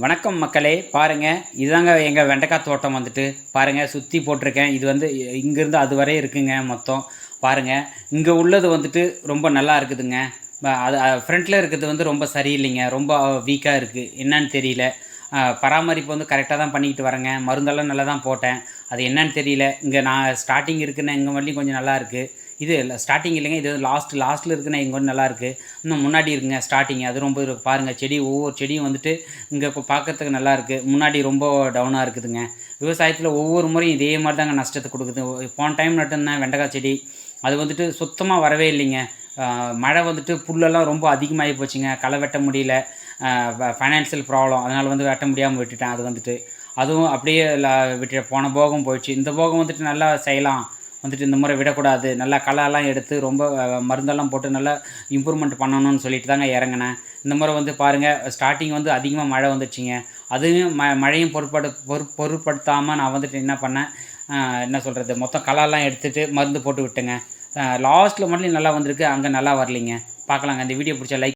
வணக்கம் மக்களே பாருங்கள் இதுதாங்க எங்கள் வெண்டைக்காய் தோட்டம் வந்துட்டு. பாருங்கள் சுற்றி போட்டிருக்கேன். இது வந்து இங்கேருந்து அது வரை இருக்குங்க மொத்தம். பாருங்கள் இங்கே உள்ளது வந்துட்டு ரொம்ப நல்லா இருக்குதுங்க. அது ஃப்ரண்ட்டில் இருக்கிறது வந்து ரொம்ப சரியில்லைங்க. ரொம்ப வீக்காக இருக்குது என்னன்னு தெரியல. பராமரிப்பு வந்து கரெக்டாக தான் பண்ணிக்கிட்டு வரேங்க. மருந்தெல்லாம் நல்லா தான் போட்டேன். அது என்னன்னு தெரியல. இங்கே நான் ஸ்டார்டிங் இருக்குன்னு இங்கே வரலையும் கொஞ்சம் நல்லா இருக்குது இது இல்லை ஸ்டார்டிங் இல்லைங்க. இது லாஸ்ட் லாஸ்ட்டில் இருக்குன்னா இங்கே கொஞ்சம் நல்லா இருக்குது இன்னும் முன்னாடி இருக்குங்க ஸ்டார்டிங் அது ரொம்ப இருக்கு. பாருங்கள் செடி ஒவ்வொரு செடியும் வந்துட்டு இங்கே இப்போ பார்க்கறதுக்கு நல்லா இருக்குது முன்னாடி ரொம்ப டவுனாக இருக்குதுங்க. விவசாயத்தில் ஒவ்வொரு முறையும் இதே மாதிரி தாங்க நஷ்டத்தை கொடுக்குது. போன டைம் நட்டுருந்தேன் வெண்டைக்காய் செடி. அது வந்துட்டு சுத்தமாக வரவே இல்லைங்க. மழை வந்துட்டு புல்லெல்லாம் ரொம்ப அதிகமாகி போச்சுங்க. களை வெட்ட முடியல. ஃபைனான்சியல் ப்ராப்ளம் அதனால் வந்து வெட்ட முடியாமல் விட்டுட்டேன். அது வந்துட்டு. அதுவும் அப்படியே விட்டு போன போகம் போயிடுச்சு. இந்த போகம் வந்துட்டு நல்லா செய்யலாம். வந்துட்டு இந்த முறை விடக்கூடாது. நல்லா களைலாம் எடுத்து ரொம்ப மருந்தெல்லாம் போட்டு நல்லா இம்ப்ரூவ்மெண்ட் பண்ணணும்னு சொல்லிட்டு தாங்க இறங்கினேன். இந்த முறை வந்து பாருங்கள் ஸ்டார்டிங் வந்து அதிகமாக மழை வந்துச்சுங்க அதுவும் ம மழையும் பொருட்படு பொரு பொருட்படுத்தாமல் நான் வந்துட்டு என்ன பண்ணேன்? என்ன சொல்கிறது மொத்தம் களைலாம் எடுத்துகிட்டு மருந்து போட்டு விட்டேங்க. லாஸ்ட்டில் மட்டும் நல்லா வந்திருக்கு அங்கே நல்லா வரலைங்க. பார்க்கலாங்க. இந்த வீடியோ பிடிச்ச லைக்